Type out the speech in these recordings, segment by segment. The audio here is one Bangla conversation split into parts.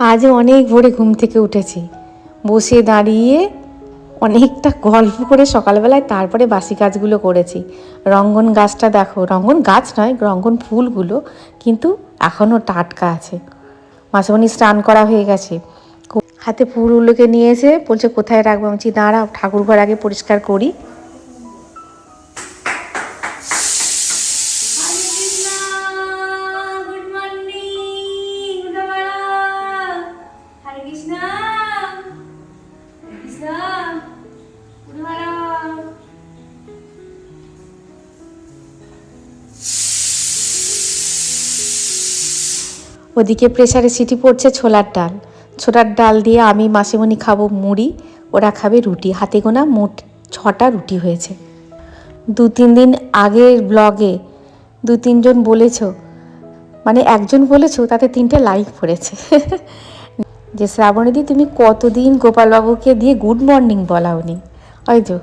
আজ অনেক ভোরে ঘুম থেকে উঠেছি। বসে দাঁড়িয়ে অনেকটা গল্প করে সকালবেলায় তারপরে বাসি কাজগুলো করেছি। রঙ্গন গাছটা দেখো, রঙ্গন গাছ নয়, রঙ্গন ফুলগুলো কিন্তু এখনও টাটকা আছে। মাসেমণি স্নান করা হয়ে গেছে। হাতে ফুলগুলোকে নিয়ে এসে বলছে, কোথায় রাখব? আমি দাঁড়াও ঠাকুর ঘর আগে পরিষ্কার করি। ওদিকে প্রেশারে সিটি পড়ছে ছোলার ডাল। ছোলার ডাল দিয়ে আমি মাসিমণি খাব মুড়ি, ওরা খাবে রুটি। হাতে গোনা মোট ছটা রুটি হয়েছে। দু তিন দিন আগের ব্লগে দু তিনজন বলেছ মানে একজন বলেছ, তাতে তিনটে লাইক পড়েছে। যে শ্রাবণীদি, তুমি কতদিন গোপালবাবুকে দিয়ে গুড মর্নিং বলাওনি? ওই তো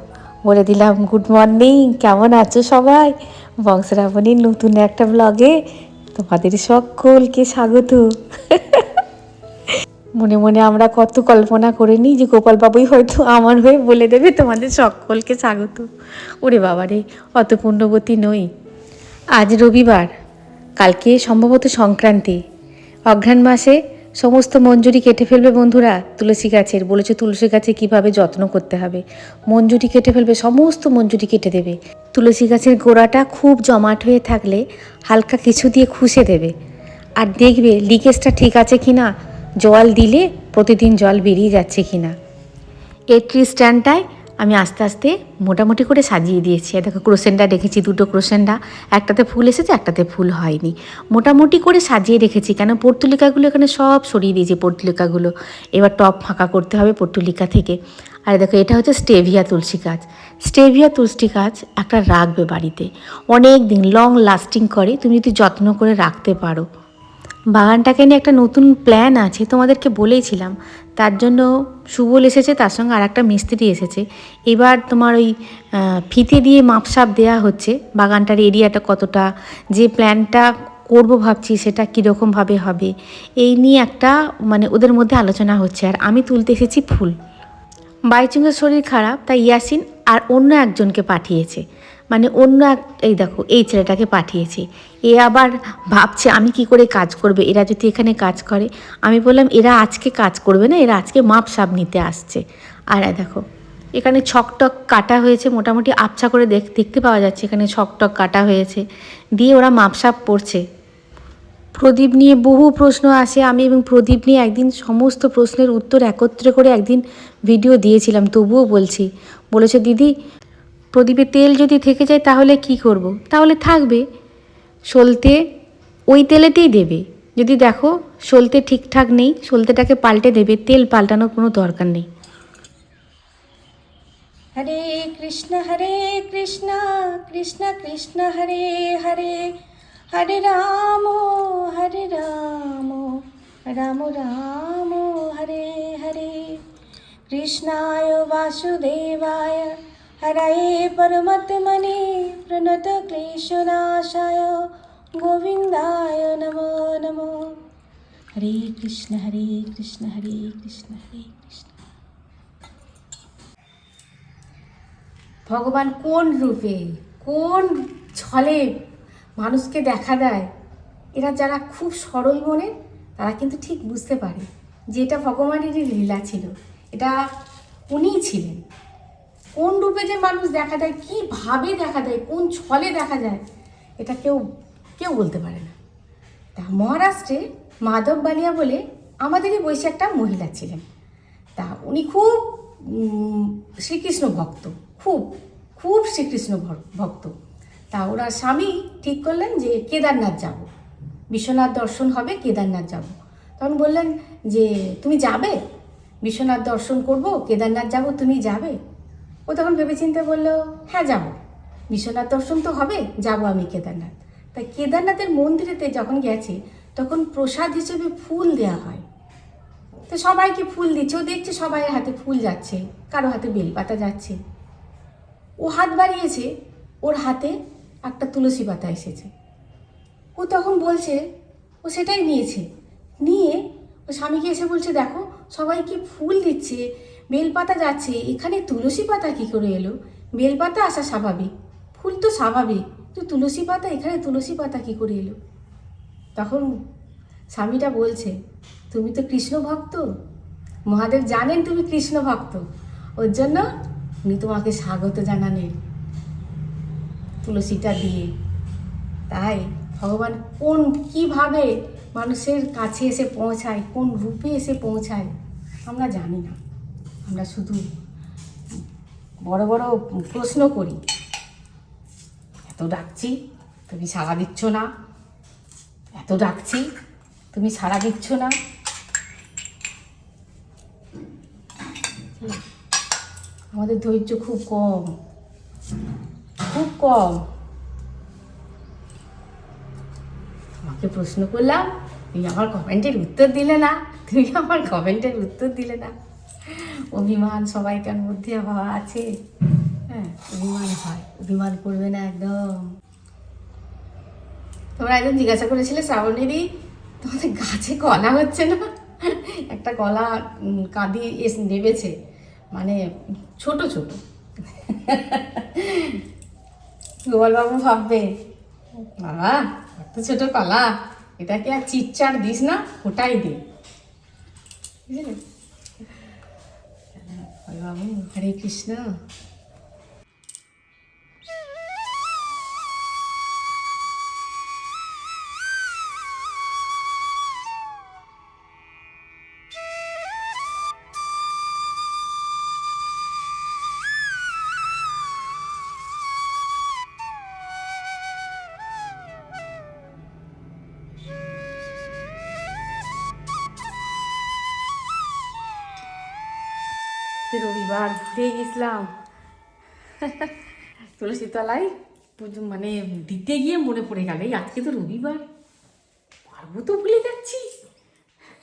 বলে দিলাম গুড মর্নিং কেমন আছো সবাই? বংশরাবণীর নতুন একটা ব্লগে তোমাদের সকলকে স্বাগত। মনে মনে আমরা কত কল্পনা করে নিই যে গোপালবাবুই হয়তো আমার হয়ে বলে দেবে তোমাদের সকলকে স্বাগত। ওরে বাবারে, অত পুণ্যবতী নই। আজ রবিবার, কালকে সম্ভবত সংক্রান্তি। অঘ্রাণ মাসে সমস্ত মঞ্জুরি কেটে ফেলবে বন্ধুরা, তুলসী গাছের। বলেছে তুলসী গাছে কীভাবে যত্ন করতে হবে। মঞ্জুরি কেটে ফেলবে, সমস্ত মঞ্জুরি কেটে দেবে। তুলসী গাছের গোড়াটা খুব জমাট হয়ে থাকলে হালকা কিছু দিয়ে খুশে দেবে। আর দেখবে, লিকেজটা ঠিক আছে কি না জল দিলে প্রতিদিন জল বেরিয়ে যাচ্ছে কি না এই ট্রি স্ট্যান্ডটায় আমি আস্তে আস্তে মোটামুটি করে সাজিয়ে দিয়েছি। দেখো ক্রোসেনটা রেখেছি দুটো ক্রোসেনটা। একটাতে ফুল এসেছে, একটাতে ফুল হয়নি। মোটামুটি করে সাজিয়ে রেখেছি, কেন পর্তুলিকাগুলো এখানে সব সরিয়ে দিয়েছি পর্তুলিকাগুলো। এবার টপ ফাঁকা করতে হবে পর্তুলিকা থেকে। আর দেখো, এটা হচ্ছে স্টেভিয়া তুলসী গাছ। স্টেভিয়া তুলসী গাছ একটা রাখবে বাড়িতে। অনেক দিন লং লাস্টিং করে, তুমি যদি যত্ন করে রাখতে পারো। বাগানটাকে নিয়ে একটা নতুন প্ল্যান আছে, তোমাদেরকে বলেইছিলাম। তার জন্য সুবল এসেছে, তার সঙ্গে আর একটা মিস্ত্রি এসেছে। এবার তোমার ওই ফিতে দিয়ে মাপসাপ দেওয়া হচ্ছে, বাগানটার এরিয়াটা কতটা, যে প্ল্যানটা করব ভাবছি সেটা কীরকমভাবে হবে, এই নিয়ে একটা মানে ওদের মধ্যে আলোচনা হচ্ছে। আর আমি তুলতে এসেছি ফুল। বাইচুঙ্গের শরীর খারাপ, তাই ইয়াসিন আর অন্য একজনকে পাঠিয়েছে। মানে অন্য এক, এই দেখো, এই ছেলেটাকে পাঠিয়েছে। এ আবার ভাবছে, আমি কি করে কাজ করবে? এরা যদি এখানে কাজ করে। আমি বললাম, এরা আজকে কাজ করবে না, এরা আজকে মাপ সাপ নিতে আসছে। আর দেখো, এখানে ছকটক কাটা হয়েছে, মোটামুটি আবছা করে দেখ, দেখতে পাওয়া যাচ্ছে এখানে ছকটক কাটা হয়েছে। দিয়ে ওরা মাপসাপ পড়ছে। প্রদীপ নিয়ে বহু প্রশ্ন আসে, আমি এবং প্রদীপ নিয়ে একদিন সমস্ত প্রশ্নের উত্তর একত্রে করে একদিন ভিডিও দিয়েছিলাম, তবুও বলছি। বলেছে, দিদি প্রদীপে তেল যদি থেকে যায় তাহলে কি করব। তাহলে থাকবে। সলতে ওই তেলেতেই দেবে। যদি দেখো সলতে ঠিকঠাক নেই, সলতেটাকে পাল্টে দেবে। তেল পাল্টানোর কোনো দরকার নেই। হরে কৃষ্ণ হরে কৃষ্ণ কৃষ্ণ কৃষ্ণ, হরে হরে। হরে রাম হরে রাম রাম রাম, হরে হরে। কৃষ্ণায় বাসুদেবায় হরায়ে পরমাত্মনে প্রণত ক্লেশনাশায় গোবিন্দায় নমো নমো হরে কৃষ্ণ হরে কৃষ্ণ হরে কৃষ্ণ হরে কৃষ্ণ ভগবান কোন রূপে, কোন ছলে মানুষকে দেখা দেয়, এরা যারা খুব সরল মনে, তারা কিন্তু ঠিক বুঝতে পারে যে এটা ভগবানেরই লীলা ছিল। এটা উনিই ছিলেন। কোন রূপে যে মানুষ দেখা দেয় কীভাবে দেখা দেয় কোন ছলে দেখা যায়, এটা কেউ কেউ বলতে পারে না। তা মহারাষ্ট্রে মাধব বালিয়া বলে আমাদেরই বয়সী একটা মহিলা ছিলেন। তা উনি খুব শ্রীকৃষ্ণ ভক্ত, খুব খুব শ্রীকৃষ্ণ ভক্ত। তা ওরা স্বামী ঠিক করলেন যে কেদারনাথ যাব। বিশ্বনাথ দর্শন হবে, কেদারনাথ যাব। তখন বললেন যে, তুমি যাবে? বিশ্বনাথ দর্শন করব, কেদারনাথ যাব, তুমি যাবে? ও তখন ভেবেচিন্তে বলল হ্যাঁ যাব। বিশ্বনাথ দর্শন তো হবে, যাব আমি কেদারনাথ। তাই কেদারনাথের মন্দিরেতে যখন গেছে, তখন প্রসাদ হিসেবে ফুল দেওয়া হয়। তো সবাইকে ফুল দিচ্ছে, ও দেখছে সবাই হাতে ফুল যাচ্ছে, কারও হাতে বেলপাতা যাচ্ছে। ও হাত বাড়িয়েছে, ওর হাতে একটা তুলসী পাতা এসেছে। ও তখন বলছে, ও সেটাই নিয়েছে। নিয়ে ও স্বামীকে এসে বলছে, দেখো, সবাইকে ফুল দিচ্ছে। বেলপাতা যাচ্ছে, এখানে তুলসী পাতা কী করে এলো? বেলপাতা আসা স্বাভাবিক, ফুল তো স্বাভাবিক, তো তুলসী পাতা, এখানে তুলসী পাতা কী করে এলো? তখন স্বামীটা বলছে, তুমি তো কৃষ্ণ ভক্ত, মহাদেব জানেন তুমি কৃষ্ণ ভক্ত, ওর জন্য উনি তোমাকে স্বাগত জানালেন তুলসীটা দিয়ে। তাই ভগবান কোন, কীভাবে মানুষের কাছে এসে পৌঁছায়, কোন রূপে এসে পৌঁছায়, আমরা জানি না। আমরা শুধু বড় বড় প্রশ্ন করি। এত ডাকছি, তুমি সাড়া দিচ্ছ না। এত ডাকছি, তুমি সাড়া দিচ্ছ না। আমাদের ধৈর্য খুব কম খুব কম। তোমাকে প্রশ্ন করলাম, তুমি আমার কমেন্টের উত্তর দিলে না, তুমি আমার কমেন্টের উত্তর দিলে না। অভিমান সবাইকার মধ্যে আছে। হ্যাঁ অভিমান হয়, অভিমান করবে না একদম। তোমরা একদম জিজ্ঞাসা করেছিলে শ্রাবণীদি, তোমাদের গাছে কলা হচ্ছে না? একটা কলা কাঁদি এসে, নেবেছে মানে ছোট ছোট। গোপালবাবু ভাববে, বাবা, এত ছোট কলা এটাকে আর চিটচাট দিস না? ওটাই দে। বুঝলে? গোপালবাবু হরে কৃষ্ণ রবিবার ঘুরে গেছিলাম তুলসী তলায় পুজো মানে দিতে গিয়ে মনে পড়ে গেল এই আজকে তো রবিবার। পারব তো ভুলে যাচ্ছি।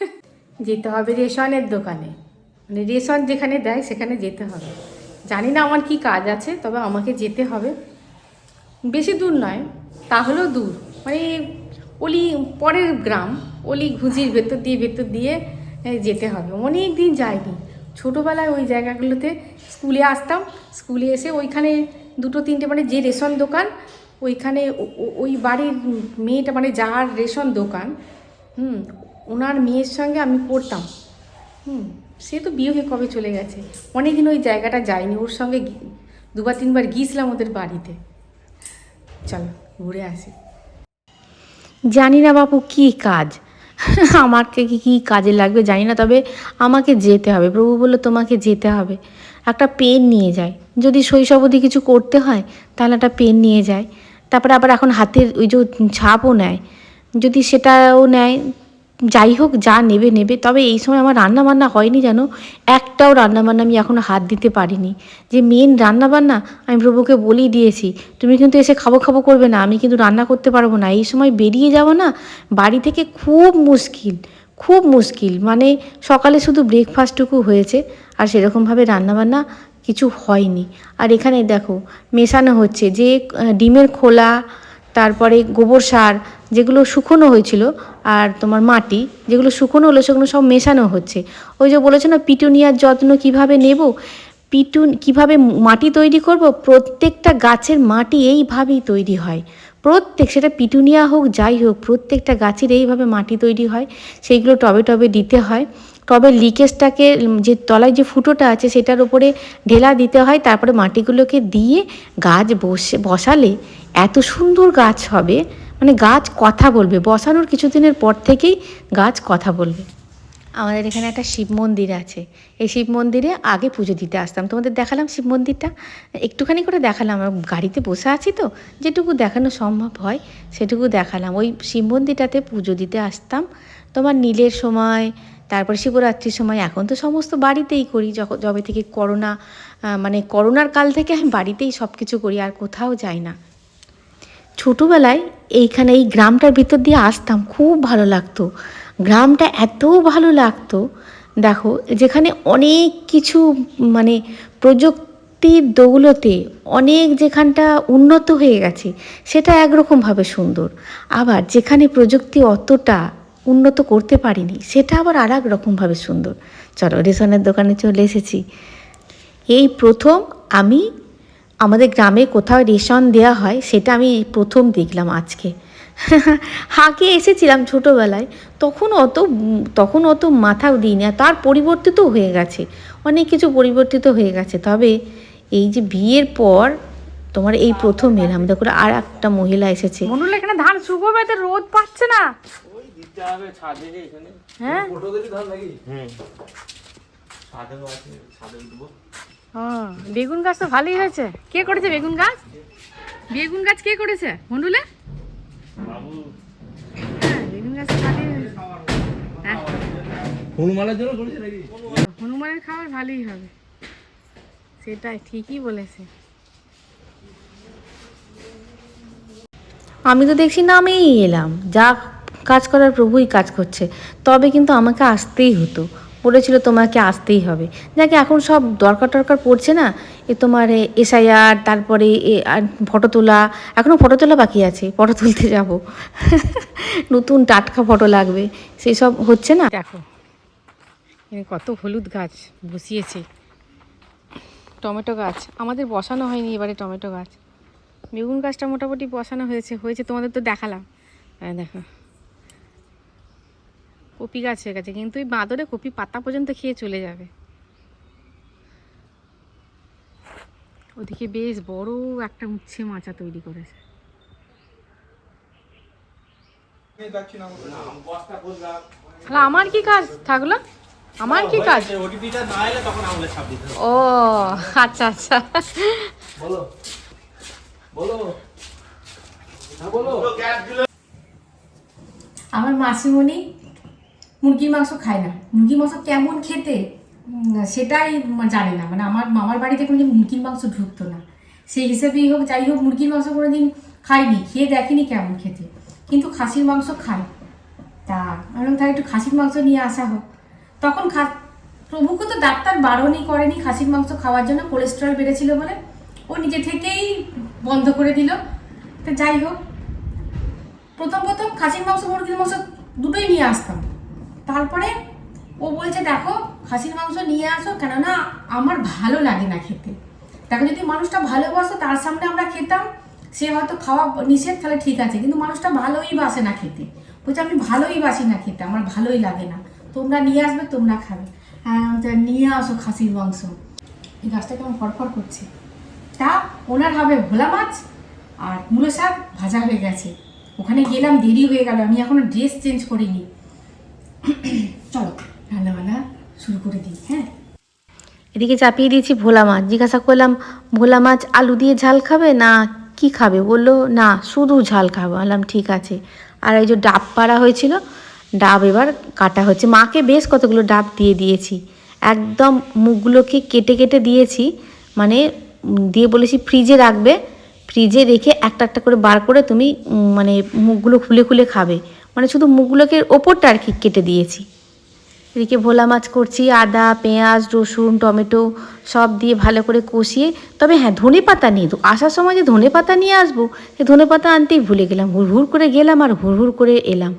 যেতে হবে রেশনের দোকানে। মানে রেশন যেখানে দেয় সেখানে যেতে হবে। জানি না আমার কি কাজ আছে তবে আমাকে যেতে হবে। বেশি দূর নয় তাহলেও দূর। মানে অলি পরের গ্রাম অলি ঘুঁজির ভেতর দিয়ে ভেতর দিয়ে যেতে হবে। অনেক দিন যাইনি। ছোটোবেলায় ওই জায়গাগুলোতে স্কুলে আসতাম। স্কুলে এসে ওইখানে দুটো, তিনটে মানে যে রেশন দোকান, ওইখানে ওই বাড়ির মেয়েটা মানে যার রেশন দোকান, হুম, ওনার মেয়ের সঙ্গে আমি পড়তাম। হুম, সে তো বিয়ে হয়ে কবে চলে গেছে? অনেকদিন ওই জায়গাটা যায়নি, ওর সঙ্গে দুবার, তিনবার গিয়েছিলাম ওদের বাড়িতে। চলো, ঘুরে আসি। জানি না বাপু কী কাজ। আমাকে কি, কী কাজে লাগবে জানি না, তবে আমাকে যেতে হবে। প্রভু বলল, তোমাকে যেতে হবে। একটা পেন নিয়ে যায় যদি শৈশব অবধি কিছু করতে হয়, তাহলে একটা পেন নিয়ে যায় তারপরে আবার এখন হাতের ওই যে ছাপও নেয়। যদি সেটাও নেয় যাই হোক যা নেবে নেবে। তবে এই সময় আমার রান্না বান্না হয়নি যেন। একটাও রান্নাবান্না আমি এখনও হাত দিতে পারিনি। যে মেন রান্নাবান্না, আমি প্রভুকে বলেই দিয়েছি, তুমি কিন্তু এসে খাব খাব করবে না, আমি কিন্তু রান্না করতে পারব না। এই সময় বেরিয়ে যাব না, বাড়ি থেকে খুব মুশকিল খুব মুশকিল। মানে সকালে শুধু ব্রেকফাস্টটুকু হয়েছে, আর সেরকমভাবে রান্নাবান্না কিছু হয়নি। আর এখানে দেখো, মেশানো হচ্ছে যে ডিমের খোলা তারপরে গোবর সার, যেগুলো শুকনো হয়েছিল, আর তোমার মাটি, যেগুলো শুকনো হলো সেগুলো সব মেশানো হচ্ছে। ওই যে বলেছ না, পিটুনিয়ার যত্ন কীভাবে নেব? পিটুন, কীভাবে মাটি তৈরি করব? প্রত্যেকটা গাছের মাটি এইভাবেই তৈরি হয়। প্রত্যেক, সেটা পিটুনিয়া হোক, যাই হোক, প্রত্যেকটা গাছের এইভাবে মাটি তৈরি হয়। সেইগুলো টবে টবে দিতে হয়। টবের লিকেজটাকে যে তলায় যে ফুটোটা আছে সেটার উপরে ঢেলা দিতে হয়, তারপরে মাটিগুলোকে দিয়ে গাছ বসে, বসালে এত সুন্দর গাছ হবে। মানে গাছ কথা বলবে, বসানোর কিছুদিনের পর থেকেই গাছ কথা বলবে। আমাদের এখানে একটা শিব মন্দির আছে। এই শিব মন্দিরে আগে পুজো দিতে আসতাম। তোমাদের দেখালাম শিব মন্দিরটা? একটুখানি করে দেখালাম। আমি গাড়িতে বসে আছি তো, যেটুকু দেখানো সম্ভব হয়, সেটুকু দেখালাম। ওই শিব মন্দিরটাতে পুজো দিতে আসতাম। তোমার নীলের সময় তারপর শিবরাত্রির সময় এখন তো সমস্ত বাড়িতেই করি যবে থেকে করোনা মানে করোনার কাল থেকে আমি বাড়িতেই সব কিছু করি, আর কোথাও যাই না। ছোটোবেলায় এইখানে এই গ্রামটার ভিতর দিয়ে আসতাম, খুব ভালো লাগতো। গ্রামটা এত ভালো লাগতো, দেখো, যেখানে অনেক কিছু মানে প্রযুক্তির দৌলতে অনেক যেখানটা উন্নত হয়ে গেছে, সেটা একরকমভাবে সুন্দর। আবার যেখানে প্রযুক্তি অতটা উন্নত করতে পারিনি। সেটা আবার আর এক রকমভাবে সুন্দর। চলো রেশনের দোকানে চলে এসেছি। এই প্রথম আমি আমাদের গ্রামে কোথাও রেশন দেওয়া হয়, সেটা আমি প্রথম দেখলাম আজকে। আগে এসেছিলাম ছোটোবেলায়, তখন অত তখন অত মাথাও দিইনি, আর তার পরিবর্তিত হয়ে গেছে। অনেক কিছু পরিবর্তিত হয়ে গেছে। তবে এই যে বিয়ের পর তোমার এই প্রথম এলাম। দেখো আর একটা মহিলা এসেছে। মনুল, এখানে ধান শুকোবে তো রোদ পাচ্ছে না। হবে ছাদে যে এখানে। হ্যাঁ? হুম। আছে ছাদে বেগুন গাছ তো ভালোই হয়েছে। কে করেছে বেগুন গাছ? বেগুন গাছ কে করেছে? মন্ডুলে? বাবু। হ্যাঁ বেগুন গাছ তো ভালোই হয়েছে। হ্যাঁ। হনুমানের জন্য করেছে নাকি? হনুমানের খাবার ভালোই হবে। সেটাই ঠিকই বলেছে। আমি তো দেখছি নামেই এলাম। যা কাজ করার প্রভুই কাজ করছে। তবে কিন্তু আমাকে আসতেই হতো। বলেছিল, তোমাকে আসতেই হবে। যাকে এখন সব দরকার টরকার পড়ছে না, এ তোমার এসআইআর, তারপরে এ আর ফটো তোলা। এখনও ফটো তোলা বাকি আছে, ফটো তুলতে যাব। নতুন টাটকা ফটো লাগবে, সেই সব হচ্ছে না। দেখো কত হলুদ গাছ বসিয়েছে। টমেটো গাছ, আমাদের বসানো হয়নি এবারে টমেটো গাছ। বেগুন গাছটা মোটামুটি বসানো হয়েছে হয়েছে তোমাদের তো দেখালাম। হ্যাঁ দেখো। কপি গাছ হয়ে গেছে কিন্তু ওই বাঁদরে কপি পাতা পর্যন্ত খেয়ে চলে যাবে। ওদিকে বেশ বড় একটা উচ্ছে মাচা তৈরি করেছে। তাহলে আমার কি কাজ থাকল? আমার কি কাজ? ওটিপিটা না এলে তখন আঙুলে ছাপ দিতে হবে ও আচ্ছা আচ্ছা। বলো। বলো। হ্যাঁ বলো। আমার মাসিমণি মুরগির মাংস খায় না। মুরগির মাংস কেমন খেতে সেটাই জানে না। মানে আমার মামার বাড়িতে কোনোদিন মুরগির মাংস ঢুকতো না। সেই হিসেবেই হোক, যাই হোক, মুরগির মাংস কোনো দিন খাইনি খেয়ে দেখেনি কেমন খেতে। কিন্তু খাসির মাংস খায়। তা, আমি তাহলে একটু খাসির মাংস নিয়ে আসা হোক। তখন খা, প্রভুকে তো ডাক্তার বারণই করেনি খাসির মাংস খাওয়ার জন্য, কোলেস্ট্রল বেড়েছিল বলে। ও নিজে থেকেই বন্ধ করে দিল। তো যাই হোক, প্রথম প্রথম খাসির মাংস, মুরগির মাংস দুটোই নিয়ে আসতাম। তারপরে ও বলছে, দেখো, খাসির মাংস নিয়ে আসো, কেননা আমার ভালো লাগে না খেতে। দেখো, যদি মানুষটা ভালোবাসো, তার সামনে আমরা খেতাম, সে হয়তো খাওয়া নিষেধ, তাহলে ঠিক আছে। কিন্তু মানুষটা ভালোই বাসে না খেতে। বলছে, আমি ভালোই বাসি না খেতে, আমার ভালোই লাগে না। তোমরা নিয়ে আসবে, তোমরা খাবে। হ্যাঁ নিয়ে আসো খাসির মাংস। এই গাছটা কেমন ফরফর করছে। তা ওনার হবে ভোলা মাছ আর মূলো শাক ভাজা হয়ে গেছে। ওখানে গেলাম, দেরি হয়ে গেল। আমি এখনও ড্রেস চেঞ্জ করিনি। হ্যাঁ? এদিকে চাপিয়ে দিয়েছি ভোলা মাছ। জিজ্ঞাসা করলাম, ভোলা মাছ আলু দিয়ে ঝাল খাবে না কি খাবে? বলল, না, শুধু ঝাল খাব। বললাম, ঠিক আছে। আর এই যে ডাব পাড়া হয়েছিল, ডাব এবার কাটা হচ্ছে। মাকে বেশ কতগুলো ডাব দিয়ে দিয়েছি। একদম মুখগুলোকে কেটে কেটে দিয়েছি মানে দিয়ে বলেছি ফ্রিজে রাখবে। ফ্রিজে রেখে একটা একটা করে বার করে তুমি মানে মুখগুলো খুলে খুলে খাবে। মানে শুধু মুখগুলোকে ওপরটা আর কি কেটে দিয়েছি। এদিকে ভোলা মাছ করছি, আদা, পেঁয়াজ, রসুন, টমেটো সব দিয়ে ভালো করে কষিয়ে, তবে হ্যাঁ ধনে পাতা নিয়ে তো আসার সময় যে ধনে পাতা নিয়ে আসব সেই ধনে পাতা আনতেই ভুলে গেলাম হুড়হুড় করে গেলাম আর হুড়হুড় করে এলাম।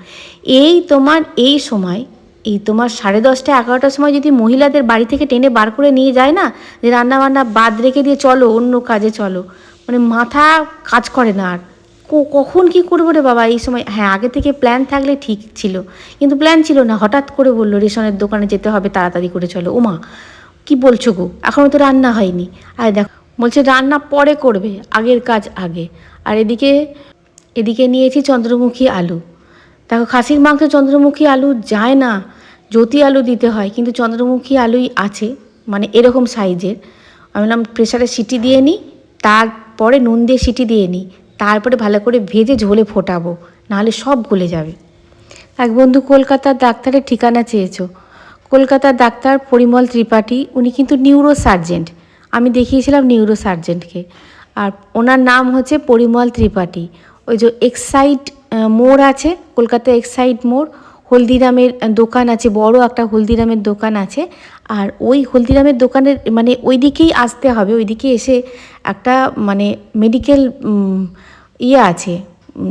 এই তোমার, এই সময়, এই তোমার সাড়ে দশটা, এগারোটার সময় যদি মহিলাদের বাড়ি থেকে টেনে বার করে নিয়ে যায় না, যে রান্না বান্না বাদ রেখে দিয়ে চলো, অন্য কাজে চলো মানে মাথা কাজ করে না আর। কখন কি করব রে বাবা? এই সময় হ্যাঁ আগে থেকে প্ল্যান থাকলে ঠিক ছিল। কিন্তু প্ল্যান ছিল না। হঠাৎ করে বলল, রেশনের দোকানে যেতে হবে, তাড়াতাড়ি করে চলো। ওমা কি বলছো গো? এখনও তো রান্না হয়নি। আর দেখো, বলছে রান্না পরে করবে, আগের কাজ আগে। আর এদিকে এদিকে নিয়েছি চন্দ্রমুখী আলু। দেখো, খাসির মাংস চন্দ্রমুখী আলু যায় না। জ্যোতি আলু দিতে হয়, কিন্তু চন্দ্রমুখী আলুই আছে মানে এরকম সাইজের আমি বললাম প্রেশারে সিটি দিয়ে নিই তারপরে নুন দিয়ে সিটি দিয়ে নিই তারপরে ভালো করে ভেজে ঝোলে ফোটাবো, নাহলে সব গলে যাবে। এক বন্ধু কলকাতার ডাক্তারের ঠিকানা চেয়েছো। কলকাতার ডাক্তার পরিমল ত্রিপাঠী, উনি কিন্তু নিউরো সার্জেন্ট আমি দেখিয়েছিলাম নিউরো সার্জেন্টকে আর ওনার নাম হচ্ছে পরিমল ত্রিপাঠী। ওই যে এক্সাইড মোড় আছে, কলকাতা এক্সাইড মোড়, হলদিরামের দোকান আছে, বড় একটা হলদিরামের দোকান আছে। আর ওই হলদিরামের দোকানের মানে ওই দিকেই আসতে হবে, ওইদিকে এসে একটা মানে মেডিকেল ইয়ে আছে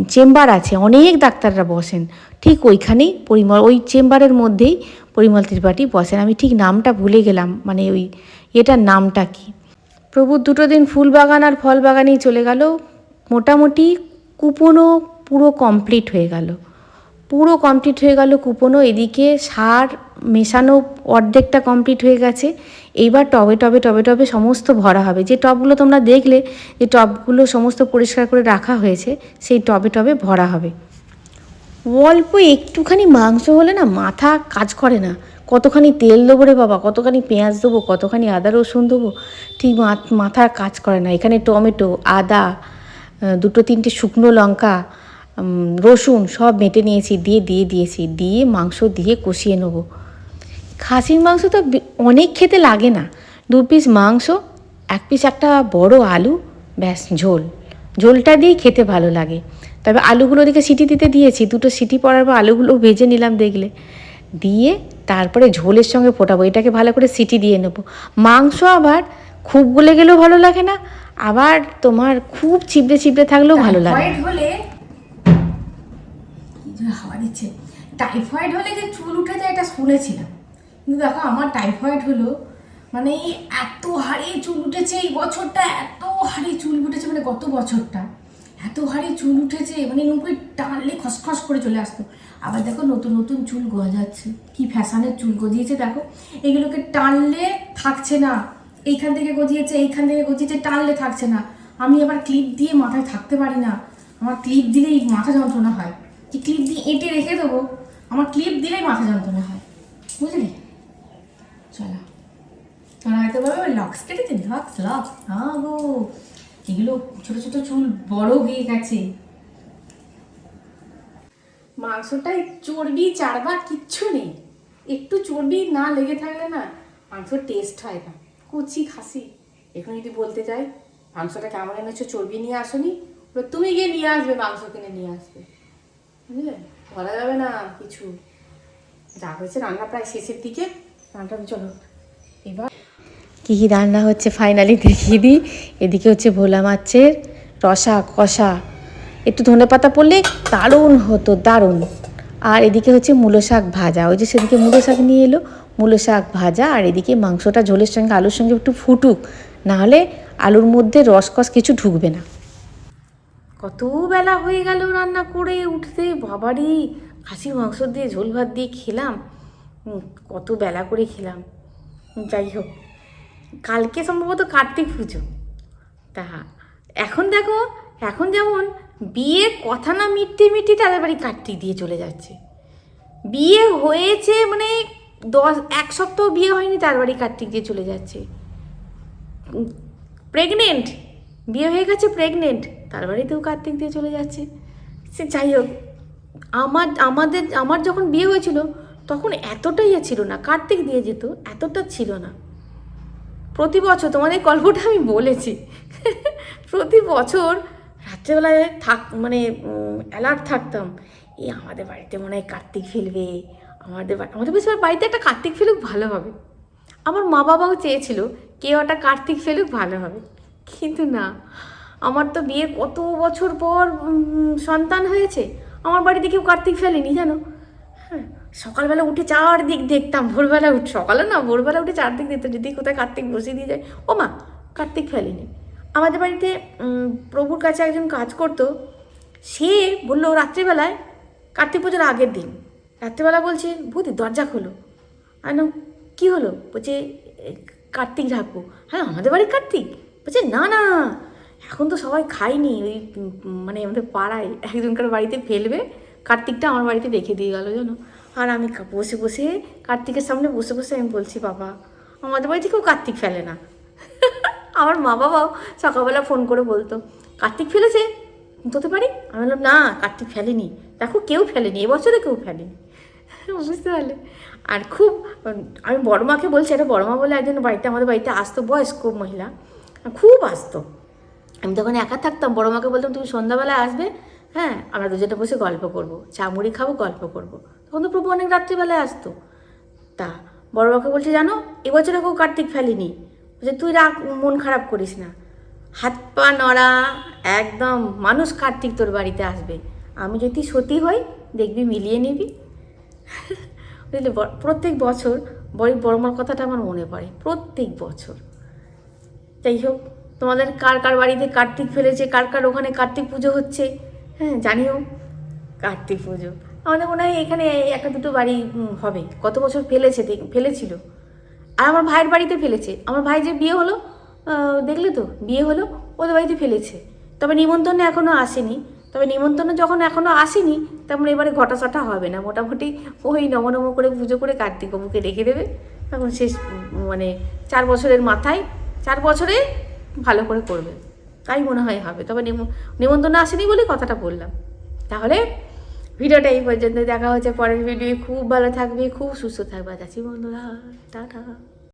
চেম্বার আছে, অনেক ডাক্তাররা বসেন। ঠিক ওইখানেই পরিমল, ওই চেম্বারের মধ্যেই পরিমল ত্রিপাঠী বসেন। আমি ঠিক নামটা ভুলে গেলাম মানে ওই এটার নামটা কি? প্রভু দুটো দিন ফুল বাগান আর ফল বাগানেই চলে গেল। মোটামুটি কুপনও পুরো কমপ্লিট হয়ে গেল। পুরো কমপ্লিট হয়ে গেল কুপনও, এদিকে সার মেশানো অর্ধেকটা কমপ্লিট হয়ে গেছে। এইবার টবে টবে টবে টবে সমস্ত ভরা হবে। যে টবগুলো তোমরা দেখলে, যে টবগুলো সমস্ত পরিষ্কার করে রাখা হয়েছে, সেই টবে টবে ভরা হবে। অল্প একটুখানি মাংস হলে না মাথা কাজ করে না। কতখানি তেল দেবো রে বাবা, কতখানি পেঁয়াজ দেবো, কতখানি আদা, রসুন দেবো, ঠিক মাথা কাজ করে না। এখানে টমেটো, আদা দুটো, তিনটে শুকনো লঙ্কা রসুন সব মেটে নিয়েছি, দিয়ে দিয়ে দিয়েছি, দিয়ে মাংস দিয়ে কষিয়ে নেব। খাসির মাংস তো অনেক খেতে লাগে না। দু পিস মাংস, এক পিস একটা বড় আলু, ব্যাস, ঝোল। ঝোলটা দিয়েই খেতে ভালো লাগে। তবে আলুগুলো দিকে সিটি দিতে দিয়েছি, দুটো সিটি পড়ার পর আলুগুলো ভেজে নিলাম দেখলে। দিয়ে তারপরে ঝোলের সঙ্গে ফোটাবো, এটাকে ভালো করে সিটি দিয়ে নেব। মাংস আবার খুব গলে গেলেও ভালো লাগে না, আবার তোমার খুব চিবড়ে চিবড়ে থাকলেও ভালো লাগে হাওয়া দিচ্ছে। টাইফয়েড হলে যে চুল উঠে যায় এটা শুনেছিলাম। কিন্তু দেখো, আমার টাইফয়েড হলো মানে এত হারে চুল উঠেছে এই বছরটা, এত হারে চুল উঠেছে মানে গত বছরটা, এত হারে চুল উঠেছে মানে নুপুরে টানলে খসখস করে চলে আসতো। আবার দেখো, নতুন নতুন চুল গজাচ্ছে। কি ফ্যাশানের চুল গজিয়েছে দেখো। এগুলোকে টানলে থাকছে না। এইখান থেকে গজিয়েছে, এইখান থেকে গজিয়েছে, টানলে থাকছে না। আমি আবার ক্লিপ দিয়ে মাথায় থাকতে পারি না। আমার ক্লিপ দিলেই মাথা যন্ত্রণা হয়। কি ক্লিপ দিয়ে এঁটে রেখে দেবো, আমার ক্লিপ দিলেই মাথা যন্ত্রণা হয়। বুঝলি? চলো। তোমরা হয়তো বলবে লক্স কেটেছে লক্স লক্স হ্যাঁ গো। এগুলো ছোটো ছোটো চুল, বড় হয়ে গেছে। মাংসটায় চর্বি, চারবার কিচ্ছু নেই। একটু চর্বি না লেগে থাকলে না মাংস টেস্ট হয় না। কুচি খাসি। এখন যদি বলতে যাই, মাংসটা কেমন এনেছো, চর্বি নিয়ে আসনি? তুমি গিয়ে নিয়ে আসবে, মাংস কিনে নিয়ে আসবে। বুঝলে? বলা যাবে না কিছু। যা হয়েছে রান্না প্রায় শেষের দিকে। রান্নাটা চলো, এবার কী কী রান্না হচ্ছে ফাইনালি দেখিয়ে দিই। এদিকে হচ্ছে ভোলা মাছের রসা কষা। একটু ধনে পাতা পড়লে দারুণ হতো, দারুণ। আর এদিকে হচ্ছে মূলো শাক ভাজা। ওই যে সেদিকে মূলো শাক নিয়ে এলো, মূলো শাক ভাজা। আর এদিকে মাংসটা ঝোলের সঙ্গে, আলুর সঙ্গে একটু ফুটুক, নাহলে আলুর মধ্যে রসকস কিছু ঢুকবে না। কত বেলা হয়ে গেল রান্না করে উঠতে, বাবারি খাসির মাংস দিয়ে ঝোল ভাত দিয়ে খেলাম। কত বেলা করে খেলাম। যাই হোক, কালকে সম্ভবত কার্তিক পুজো। তা, এখন দেখো, এখন যেমন বিয়ে কথা না মিটতে মিটতে তাদের বাড়ি কার্তিক দিয়ে চলে যাচ্ছে। বিয়ে হয়েছে মানে দশ, এক সপ্তাহ বিয়ে হয়নি তার বাড়ি কার্তিক দিয়ে চলে যাচ্ছে। প্রেগনেন্ট বিয়ে হয়ে গেছে প্রেগনেন্ট তার বাড়িতেও কার্তিক দিয়ে চলে যাচ্ছে। সে যাই হোক, আমার, আমাদের, আমার যখন বিয়ে হয়েছিল, তখন এতটাই ইয়ে ছিল না, কার্তিক দিয়ে যেত, এতটা ছিল না। প্রতি বছর তোমাদের গল্পটা আমি বলেছি, প্রতি বছর রাত্রেবেলায় থাক মানে অ্যালার্ট থাকতাম এই আমাদের বাড়িতে মনে হয় কার্তিক ফেলবে, আমাদের আমাদের বেশ বাড়িতে একটা কার্তিক ফেলুক ভালো হবে। আমার মা বাবাও চেয়েছিল কেউ একটা কার্তিক ফেলুক, ভালো হবে। কিন্তু না, আমার তো বিয়ের কত বছর পর সন্তান হয়েছে। আমার বাড়িতে কেউ কার্তিক ফেলেনি, জানো? হ্যাঁ সকালবেলা উঠে চারদিক দেখতাম, ভোরবেলা উঠ, সকালে না, ভোরবেলা উঠে চারদিক দেখতাম, যদি কোথায় কার্তিক বসিয়ে দিয়ে যায়। ও মা, কার্তিক ফেলেনি। আমাদের বাড়িতে প্রভুর কাছে একজন কাজ করতো। সে বলল, রাত্রিবেলায় কার্তিক পুজোর আগের দিন। রাত্রিবেলা বলছে ভূতি দরজা খোলো। আর না কী হলো? বলছে কার্তিক রাখব। হ্যাঁ আমাদের বাড়ি কার্তিক। বলছে, না না, এখন তো সবাই খায়নি, ওই মানে আমাদের পাড়ায় একজনকার বাড়িতে ফেলবে, কার্তিকটা আমার বাড়িতে রেখে দিয়ে গেলো, জানো? আর আমি বসে বসে কার্তিকের সামনে বসে বসে আমি বলছি, বাবা, আমাদের বাড়িতে কেউ কার্তিক ফেলে না। আমার মা বাবাও সকালবেলা ফোন করে বলতো, কার্তিক ফেলেছে? হতে পারি আমি বললাম, না, কার্তিক ফেলেনি। দেখো, কেউ ফেলেনি, এবছরে কেউ ফেলেনি। বুঝতে পারলে? আর খুব, আমি বড়মাকে বলছি, এটা বড়মা বলে একজন বাড়িতে, আমাদের বাড়িতে আসতো বয়স্ক মহিলা খুব আসতো। আমি তখন একা থাকতাম, বড় মাকে বলতাম, তুমি সন্ধ্যাবেলায় আসবে হ্যাঁ আমরা দুজনে বসে গল্প করব, চা মুড়ি খাব, গল্প করব। তখন তো প্রভু অনেক রাত্রিবেলায় আসতো। তা বড় মাকে বলছে, জানো, এবছরে কেউ কার্তিক ফেলেনি। বলছে, তুই রাগ, মন খারাপ করিস না। হাত পা নড়া, একদম মানুষ কার্তিক তোর বাড়িতে আসবে। আমি যদি সতী হই, দেখবি মিলিয়ে নিবি। বুঝলি প্রত্যেক বছর বড় বড়মার কথাটা আমার মনে পড়ে, প্রত্যেক বছর। যাই হোক তোমাদের কার কার বাড়িতে কার্তিক ফেলেছে কার কার ওখানে কার্তিক পুজো হচ্ছে? হ্যাঁ জানিও। কার্তিক পুজো? আমাদের মনে হয় এখানে একটা দুটো বাড়ি হবে। কত বছর ফেলেছে ফেলেছিল। আর আমার ভাইয়ের বাড়িতে ফেলেছে। আমার ভাই যে বিয়ে হলো দেখলে তো? বিয়ে হলো ওদের বাড়িতে ফেলেছে। তবে নিমন্ত্রণ এখনও আসেনি। তবে নিমন্ত্রণ যখন এখনও আসেনি তেমন এবারে ঘটাসটা হবে না। মোটামুটি ওই নম নম করে পুজো করে কার্তিক বাবুকে রেখে দেবে। তখন শেষ মানে চার বছরের মাথায় চার বছরে ভালো করে করবে। তাই মনে হয় হবে। তবে নিম- নিমন্ত্রণ আসেনি বলে কথাটা বললাম। তাহলে ভিডিওটা এই পর্যন্ত দেখা হচ্ছে পরের ভিডিও খুব ভালো থাকবে, খুব সুস্থ থাকবে। যাচ্ছি বন্ধুরা। টাটা।